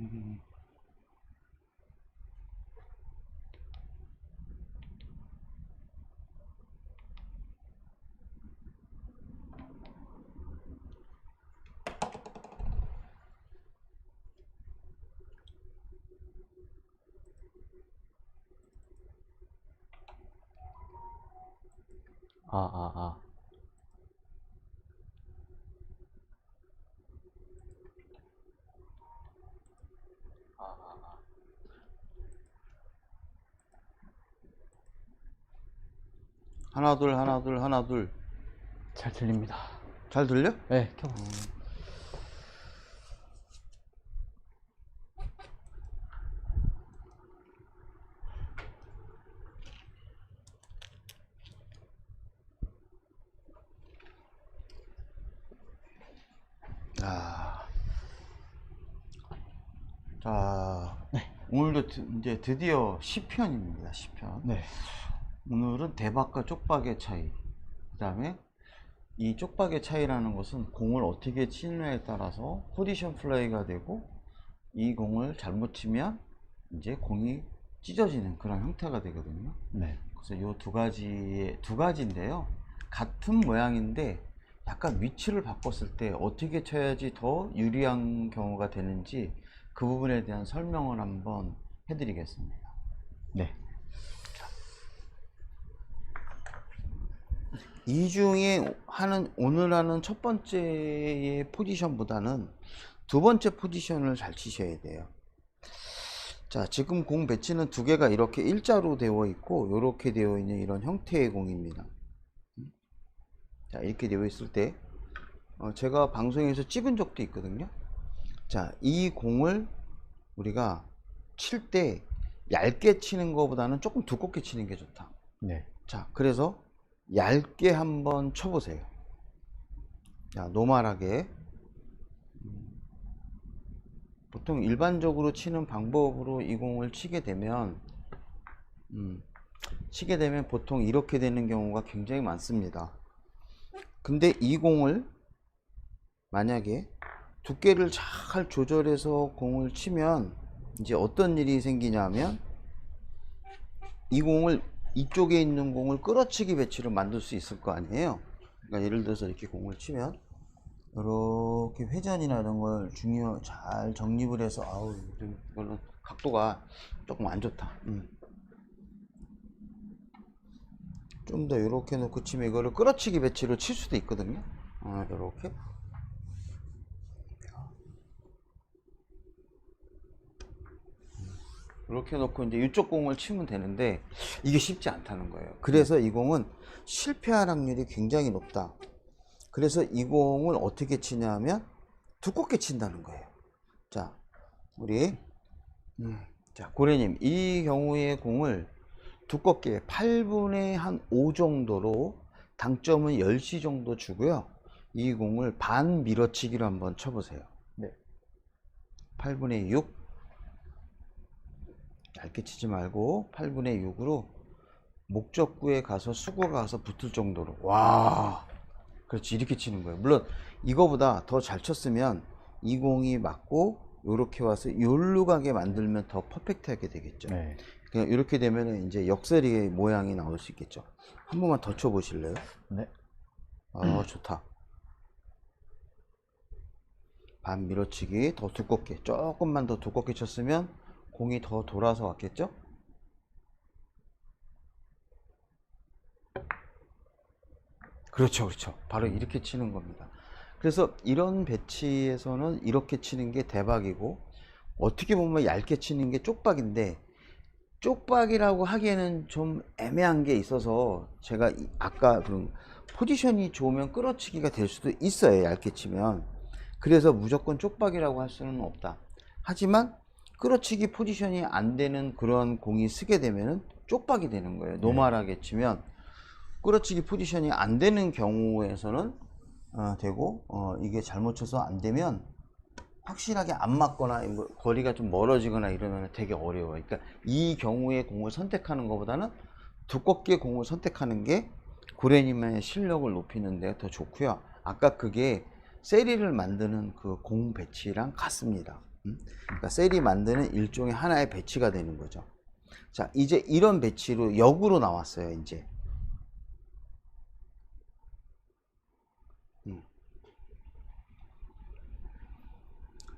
음. 아, 아, 아. 하나 둘 하나 둘 하나 둘. 잘 들립니다. 잘 들려? 네, 켜. 아. 자, 오늘도 드, 이제 드디어 10편입니다. 10편. 네. 오늘은 대박과 쪽박의 차이. 그 다음에 이 쪽박의 차이라는 것은 공을 어떻게 치느냐에 따라서 포지션 플레이가 되고 이 공을 잘못 치면 이제 공이 찢어지는 그런 형태가 되거든요. 네. 그래서 이두 가지의 두 가지인데요. 같은 모양인데 약간 위치를 바꿨을 때 어떻게 쳐야지 더 유리한 경우가 되는지 그 부분에 대한 설명을 한번 해드리겠습니다. 네. 이 중에 하는 오늘 하는 첫 번째의 포지션보다는 두 번째 포지션을 잘 치셔야 돼요. 자, 지금 공 배치는 두 개가 이렇게 일자로 되어 있고 이렇게 되어 있는 이런 형태의 공입니다. 자, 이렇게 되어 있을 때 어, 제가 방송에서 찍은 적도 있거든요. 자, 이 공을 우리가 칠 때 얇게 치는 것보다는 조금 두껍게 치는 게 좋다. 네. 자, 그래서 얇게 한번 쳐보세요. 자, 노멀하게. 음, 보통 일반적으로 치는 방법으로 이 공을 치게 되면, 음, 치게 되면 보통 이렇게 되는 경우가 굉장히 많습니다. 근데 이 공을 만약에 두께를 잘 조절해서 공을 치면 이제 어떤 일이 생기냐면 이 공을 이쪽에 있는 공을 끌어치기 배치로 만들 수 있을 거 아니에요. 그러니까 예를 들어서 이렇게 공을 치면 이렇게 회전이나 이런 걸 중요 잘 정립을 해서 아우 이거는 각도가 조금 안 좋다. 음. 좀더 이렇게 놓고 치면 이거를 끌어치기 배치로 칠 수도 있거든요. 어, 이렇게. 이렇게 놓고 이제 이쪽 공을 치면 되는데 이게 쉽지 않다는 거예요. 그래서 이 공은 실패할 확률이 굉장히 높다. 그래서 이 공을 어떻게 치냐면 두껍게 친다는 거예요. 자, 우리 음, 자 고래님 이 경우의 공을 두껍게 8분의 한 5 정도로 당점은 10시 정도 주고요. 이 공을 반 밀어치기로 한번 쳐보세요. 네. 8분의 6 얇게 치지 말고 8분의 6으로 목적구에 가서 수구가 가서 붙을 정도로 와 그렇지 이렇게 치는 거예요 물론 이거보다 더 잘 쳤으면 이 공이 맞고 요렇게 와서 요로 가게 만들면 더 퍼펙트하게 되겠죠 네. 그냥 이렇게 되면은 이제 역설의 모양이 나올 수 있겠죠 한 번만 더 쳐보실래요? 네. 아 좋다 반 밀어치기 더 두껍게 조금만 더 두껍게 쳤으면 공이 더 돌아서 왔겠죠? 그렇죠, 그렇죠. 바로 이렇게 치는 겁니다. 그래서 이런 배치에서는 이렇게 치는 게 대박이고, 어떻게 보면 얇게 치는 게 쪽박인데, 쪽박이라고 하기에는 좀 애매한 게 있어서, 제가 이- 아까 그 포지션이 좋으면 끌어치기가 될 수도 있어요, 얇게 치면. 그래서 무조건 쪽박이라고 할 수는 없다. 하지만, 끌어치기 포지션이 안 되는 그런 공이 쓰게 되면은 쪽박이 되는 거예요. 노멀하게 치면 끌어치기 포지션이 안 되는 경우에서는 어, 되고 어, 이게 잘못 쳐서 안 되면 확실하게 안 맞거나 뭐 거리가 좀 멀어지거나 이러면 되게 어려워요. 그러니까 이 경우에 공을 선택하는 것보다는 두껍게 공을 선택하는 게 고래님의 실력을 높이는 데 더 좋고요. 아까 그게 세리를 만드는 그 공 배치랑 같습니다. 음? 그러니까 셀이 만드는 일종의 하나의 배치가 되는 거죠. 자, 이제 이런 배치로 역으로 나왔어요, 이제. 음.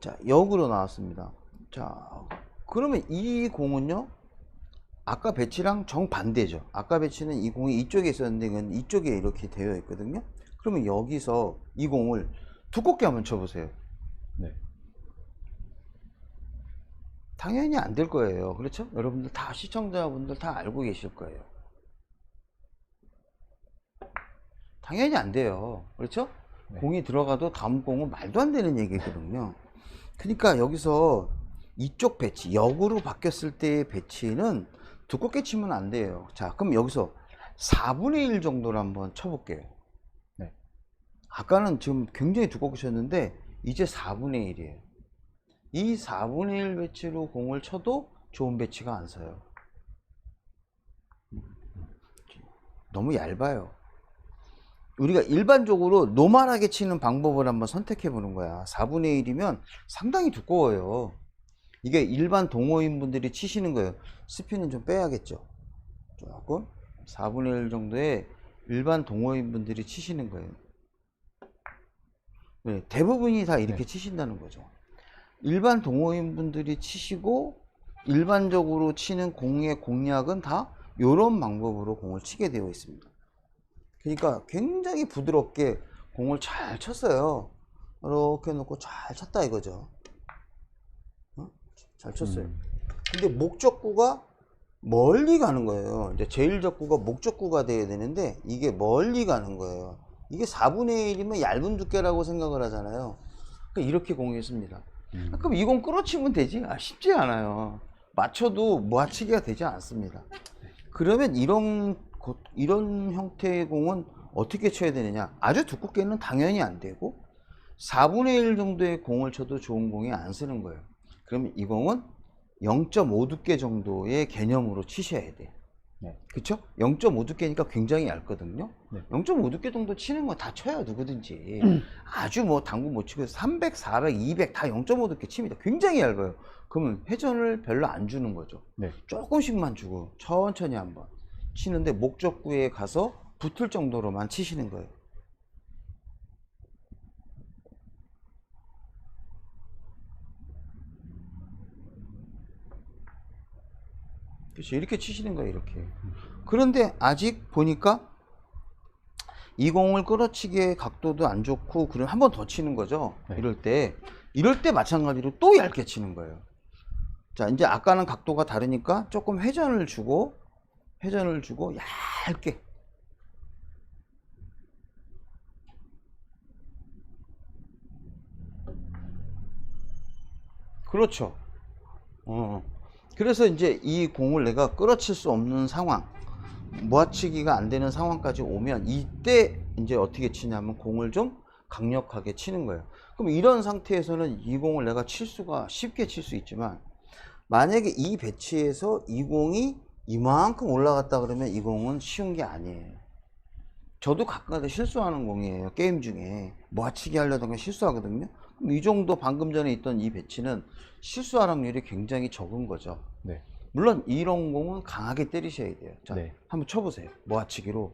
자, 역으로 나왔습니다. 자, 그러면 이 공은요, 아까 배치랑 정반대죠. 아까 배치는 이 공이 이쪽에 있었는데 이건 이쪽에 이렇게 되어 있거든요. 그러면 여기서 이 공을 두껍게 한번 쳐보세요. 네. 당연히 안 될 거예요. 그렇죠? 여러분들 다 시청자분들 다 알고 계실 거예요. 당연히 안 돼요. 그렇죠? 네. 공이 들어가도 다음 공은 말도 안 되는 얘기거든요. 그러니까 여기서 이쪽 배치, 역으로 바뀌었을 때의 배치는 두껍게 치면 안 돼요. 자, 그럼 여기서 4분의 1 정도로 한번 쳐볼게요. 네. 아까는 지금 굉장히 두껍게 쳤는데 이제 4분의 1이에요. 이 4분의 1 배치로 공을 쳐도 좋은 배치가 안 서요. 너무 얇아요. 우리가 일반적으로 노멀하게 치는 방법을 한번 선택해 보는 거야. 4분의 1이면 상당히 두꺼워요. 이게 일반 동호인 분들이 치시는 거예요. 스피는 좀 빼야겠죠. 조금 4분의 1 정도의 일반 동호인 분들이 치시는 거예요. 네, 대부분이 다 이렇게 네. 치신다는 거죠. 일반 동호인 분들이 치시고 일반적으로 치는 공의 공략은 다 이런 방법으로 공을 치게 되어 있습니다. 그러니까 굉장히 부드럽게 공을 잘 쳤어요. 이렇게 놓고 잘 쳤다 이거죠. 어? 잘 쳤어요. 음. 근데 목적구가 멀리 가는 거예요. 이제 제일 적구가 목적구가 돼야 되는데 이게 멀리 가는 거예요. 이게 4분의 1이면 얇은 두께라고 생각을 하잖아요. 그러니까 이렇게 공했습니다. 음. 그럼 이건 끌어치면 되지? 아, 쉽지 않아요. 맞춰도 모아치기가 되지 않습니다. 그러면 이런 고- 이런 형태의 공은 어떻게 쳐야 되느냐? 아주 두껍게는 당연히 안 되고 4분의 1 정도의 공을 쳐도 좋은 공이 안 쓰는 거예요. 그러면 이 공은 0.5 두께 정도의 개념으로 치셔야 돼요. 네. 그쵸? 0.5 두께니까 굉장히 얇거든요. 네. 0.5 두께 정도 치는 건 다 쳐요, 누구든지. 아주 뭐 당구 못 치고 300, 400, 200 다 0.5 두께 칩니다. 굉장히 얇아요. 그러면 회전을 별로 안 주는 거죠. 네. 조금씩만 주고 천천히 한번 치는데 목적구에 가서 붙을 정도로만 치시는 거예요. 그렇죠. 이렇게 치시는 거예요, 이렇게. 그런데 아직 보니까 이 공을 끌어치기의 각도도 안 좋고, 그럼 한 번 더 치는 거죠. 네. 이럴 때. 이럴 때 마찬가지로 또 얇게 치는 거예요. 자, 이제 아까는 각도가 다르니까 조금 회전을 주고, 회전을 주고, 얇게. 그렇죠. 어. 그래서 이제 이 공을 내가 끌어칠 수 없는 상황, 모아치기가 안 되는 상황까지 오면 이때 이제 어떻게 치냐면 공을 좀 강력하게 치는 거예요. 그럼 이런 상태에서는 이 공을 내가 칠 수가 쉽게 칠 수 있지만 만약에 이 배치에서 이 공이 이만큼 올라갔다 그러면 이 공은 쉬운 게 아니에요. 저도 가끔가다 실수하는 공이에요. 게임 중에 모아치기 하려다가 실수하거든요. 이 정도 방금 전에 있던 이 배치는 실수할 확률이 굉장히 적은 거죠. 네. 물론 이런 공은 강하게 때리셔야 돼요. 자, 네. 한번 쳐보세요. 모아치기로.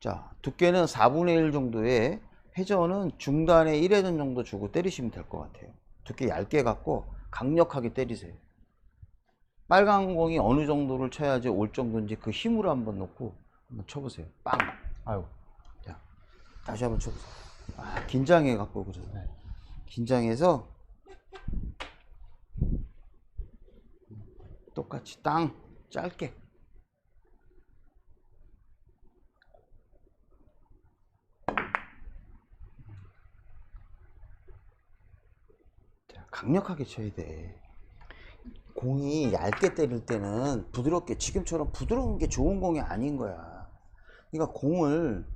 자, 두께는 4분의 1 정도의 회전은 중단에 1회전 정도 주고 때리시면 될 것 같아요. 두께 얇게 갖고 강력하게 때리세요. 빨간 공이 어느 정도를 쳐야지 올 정도인지 그 힘으로 한번 놓고 한번 쳐보세요. 빵! 아유. 자, 다시 한번 쳐보세요. 아, 긴장해 갖고 그러죠. 네. 긴장해서 똑같이 땅 짧게. 자, 강력하게 쳐야 돼. 공이 얇게 때릴 때는 부드럽게 지금처럼 부드러운 게 좋은 공이 아닌 거야. 그러니까 공을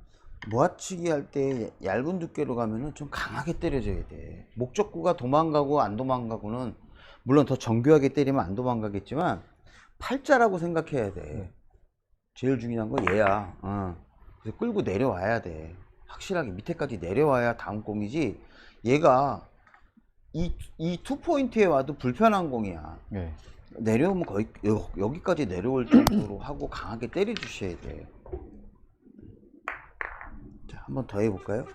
모아치기 할 때 얇은 두께로 가면은 좀 강하게 때려줘야 돼. 목적구가 도망가고 안 도망가고는 물론 더 정교하게 때리면 안 도망가겠지만 팔자라고 생각해야 돼. 제일 중요한 건 얘야. 어. 그래서 끌고 내려와야 돼. 확실하게 밑에까지 내려와야 다음 공이지. 얘가 이, 이 투 포인트에 와도 불편한 공이야. 네. 내려오면 거의 여, 여기까지 내려올 정도로 하고 강하게 때려 주셔야 돼요. 자, 한번 더 해볼까요?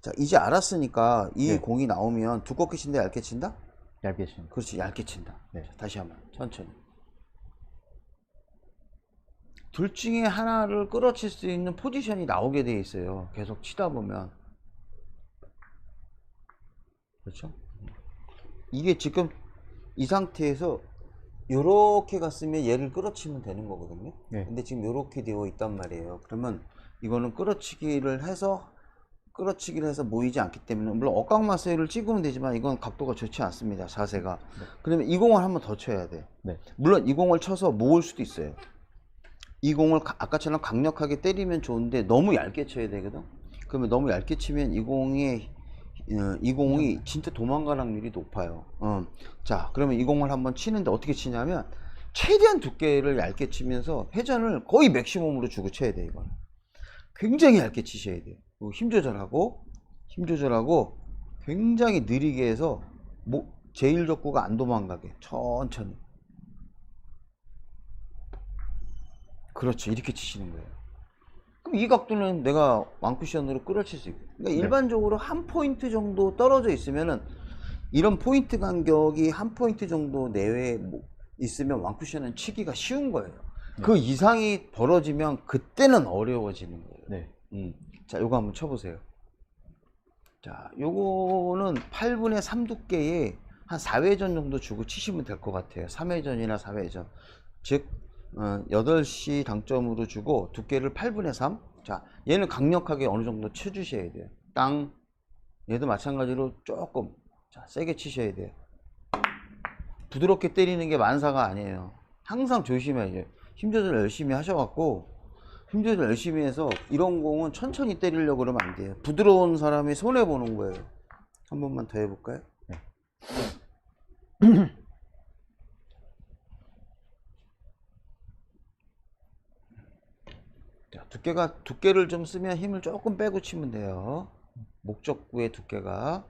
자, 이제 알았으니까 이 네. 공이 나오면 두껍게 친다, 얇게 친다? 얇게 친. 그렇지, 얇게 친다. 네. 자, 다시 한번 천천히. 둘 중에 하나를 끌어칠 수 있는 포지션이 나오게 돼 있어요. 계속 치다 보면. 그렇죠? 이게 지금 이 상태에서 요렇게 갔으면 얘를 끌어치면 되는 거거든요 네. 근데 지금 요렇게 되어 있단 말이에요 그러면 이거는 끌어치기를 해서 끌어치기를 해서 모이지 않기 때문에 물론 억각마세를 찍으면 되지만 이건 각도가 좋지 않습니다 자세가 네. 그러면 이 공을 한번 더 쳐야 돼 네. 물론 이 공을 쳐서 모을 수도 있어요 이 공을 아까처럼 강력하게 때리면 좋은데 너무 얇게 쳐야 되거든 그러면 너무 얇게 치면 이 공의 어, 20이 진짜 도망갈 확률이 높아요. 어. 자, 그러면 20을 한번 치는데 어떻게 치냐면 최대한 두께를 얇게 치면서 회전을 거의 맥시멈으로 주고 쳐야 돼 이거는. 굉장히 얇게 치셔야 돼요. 뭐 힘 조절하고 힘 조절하고 굉장히 느리게 해서 뭐 제일 적구가 안 도망가게 천천히. 그렇죠. 이렇게 치시는 거예요. 이 각도는 내가 왕쿠션으로 끌어칠 수 있고. 그러니까 네. 일반적으로 한 포인트 정도 떨어져 있으면은 이런 포인트 간격이 한 포인트 정도 내외에 뭐 있으면 왕쿠션은 치기가 쉬운 거예요. 그 이상이 벌어지면 그때는 어려워지는 거예요. 네. 음. 자, 요거 한번 쳐보세요. 자, 요거는 8분의 3 두께에 한 4회전 정도 주고 치시면 될 것 같아요. 3회전이나 4회전. 즉, 어, 8시 당점으로 주고 두께를 8분의 3. 자, 얘는 강력하게 어느 정도 쳐주셔야 돼요. 땅. 얘도 마찬가지로 조금, 자, 세게 치셔야 돼요. 부드럽게 때리는 게 만사가 아니에요. 항상 조심해야죠. 힘 조절 열심히 하셔갖고, 힘 조절 열심히 해서 이런 공은 천천히 때리려고 그러면 안 돼요. 부드러운 사람이 손해보는 거예요. 한 번만 더 해볼까요? 네. 자, 두께가, 두께를 좀 쓰면 힘을 조금 빼고 치면 돼요. 목적구의 두께가.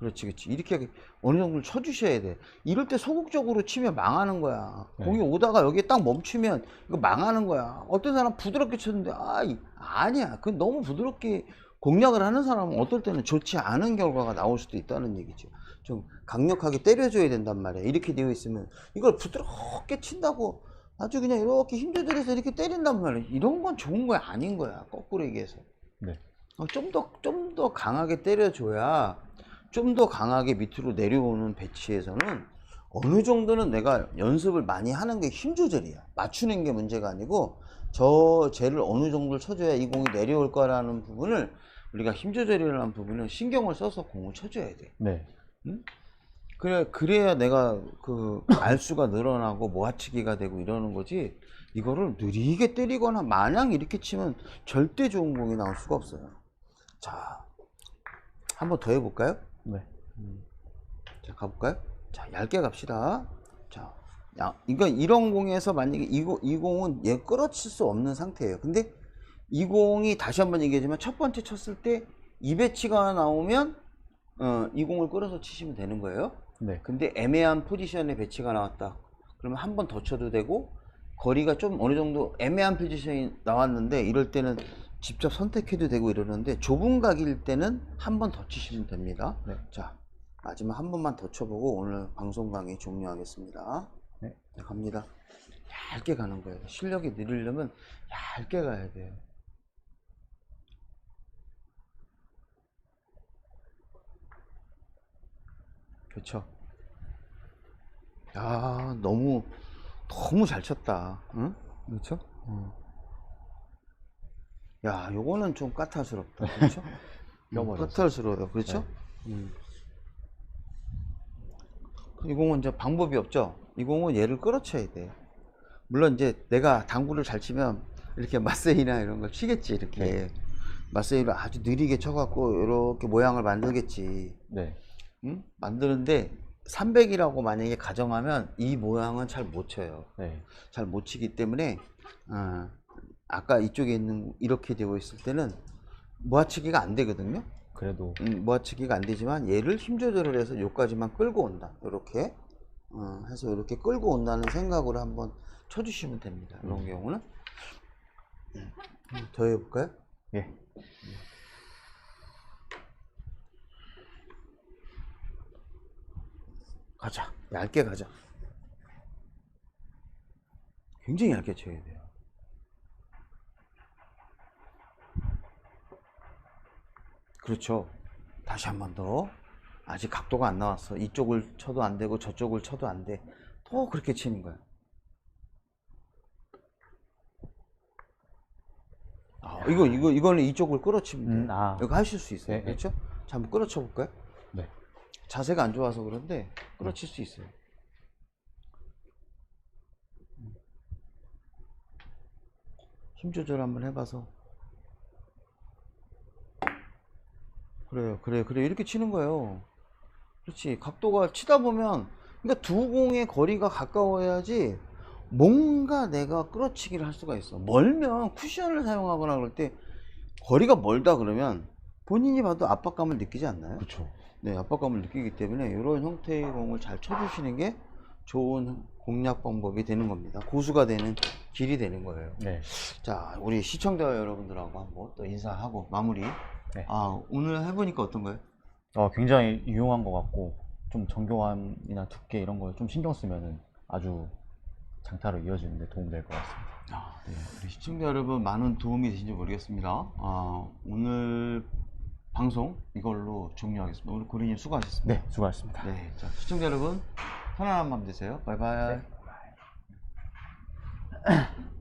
그렇지, 그렇지. 이렇게 어느 정도 쳐주셔야 돼. 이럴 때 소극적으로 치면 망하는 거야. 네. 공이 오다가 여기에 딱 멈추면 이거 망하는 거야. 어떤 사람 부드럽게 쳤는데, 아, 이- 아니야. 그 너무 부드럽게 공략을 하는 사람은 어떨 때는 좋지 않은 결과가 나올 수도 있다는 얘기죠. 좀 강력하게 때려줘야 된단 말이야. 이렇게 되어 있으면 이걸 부드럽게 친다고 아주 그냥 이렇게 힘 조절해서 이렇게 때린단 말이야. 이런 건 좋은 거야, 아닌 거야. 거꾸로 얘기해서. 네. 어, 좀 더, 좀 더 강하게 때려줘야 좀 더 강하게 밑으로 내려오는 배치에서는 어느 정도는 내가 연습을 많이 하는 게 힘 조절이야. 맞추는 게 문제가 아니고 저 쟤를 어느 정도를 쳐줘야 이 공이 내려올 거라는 부분을 우리가 힘 조절이라는 부분을 신경을 써서 공을 쳐줘야 돼. 네. 그래, 그래야 내가 그 알수가 늘어나고 모아치기가 되고 이러는 거지. 이거를 느리게 때리거나 마냥 이렇게 치면 절대 좋은 공이 나올 수가 없어요. 자, 한번 더 해볼까요? 네. 자, 가볼까요? 자, 얇게 갑시다. 자, 야, 그러니까 이런 공에서 만약에 이, 공- 이 공은 얘 끌어칠 수 없는 상태예요. 근데 이 공이 다시 한번 얘기하지만 첫 번째 쳤을 때이 배치가 나오면 어, 이 공을 끌어서 치시면 되는 거예요. 네. 근데 애매한 포지션에 배치가 나왔다. 그러면 한 번 더 쳐도 되고 거리가 좀 어느 정도 애매한 포지션이 나왔는데 이럴 때는 직접 선택해도 되고 이러는데 좁은 각일 때는 한 번 더 치시면 됩니다. 네. 자 마지막 한 번만 더 쳐보고 오늘 방송 강의 종료하겠습니다. 네. 네, 갑니다. 얇게 가는 거예요. 실력이 늘으려면 얇게 가야 돼요. 그렇죠. 야, 너무 너무 잘 쳤다. 응? 그렇죠? 야, 요거는 좀 까탈스럽다. 그렇죠? 음, 껴버렸어. 까탈스러워요. 그렇죠? 음. 이 공은 이제 방법이 없죠. 이 공은 얘를 끌어쳐야 돼. 물론 이제 내가 당구를 잘 치면 이렇게 마세이나 이런 걸 치겠지. 이렇게 네. 마세이를 아주 느리게 쳐갖고 이렇게 모양을 만들겠지. 네. 응? 만드는데 300이라고 만약에 가정하면 이 모양은 잘 못 쳐요. 네. 잘 못 치기 때문에 어, 아까 이쪽에 있는 이렇게 되어 있을 때는 모아치기가 안 되거든요. 그래도 음, 모아치기가 안 되지만 얘를 힘 조절을 해서 여기까지만 끌고 온다. 이렇게 어, 해서 이렇게 끌고 온다는 생각으로 한번 쳐주시면 됩니다. 이런 경우는 음, 한번 더 해볼까요? 예. 가자. 얇게 가자. 굉장히 얇게 쳐야 돼요. 그렇죠. 다시 한 번 더. 아직 각도가 안 나왔어. 이쪽을 쳐도 안 되고 저쪽을 쳐도 안 돼. 또 그렇게 치는 거야. 아, 이거 이거 이거는 이쪽을 끌어치면 돼. 음, 아. 이거 하실 수 있어요. 네, 네. 그렇죠? 자, 한번 끌어쳐 볼까요? 네. 자세가 안 좋아서 그런데 끌어칠 수 있어요. 힘 조절 한번 해봐서. 그래요, 그래, 그래. 이렇게 치는 거예요. 그렇지. 각도가 치다 보면, 그러니까 두 공의 거리가 가까워야지 뭔가 내가 끌어치기를 할 수가 있어. 멀면 쿠션을 사용하거나 그럴 때 거리가 멀다 그러면 본인이 봐도 압박감을 느끼지 않나요? 그렇죠. 네, 압박감을 느끼기 때문에 이런 형태의 공을 잘 쳐주시는 게 좋은 공략 방법이 되는 겁니다. 고수가 되는 길이 되는 거예요. 네. 자, 우리 시청자 여러분들하고 한번 또 인사하고 마무리. 네. 아, 오늘 해보니까 어떤가요? 어, 굉장히 유용한 것 같고 좀 정교함이나 두께 이런 걸 좀 신경 쓰면은 아주 장타로 이어지는 데 도움 될 것 같습니다. 아, 네. 우리 시청자 여러분 많은 도움이 되신지 모르겠습니다. 아, 오늘 방송 이걸로 종료하겠습니다. 오늘 고리님 수고하셨습니다. 네, 수고하셨습니다. 네, 자, 시청자 여러분 편안한 밤 되세요. 바이바이. 네.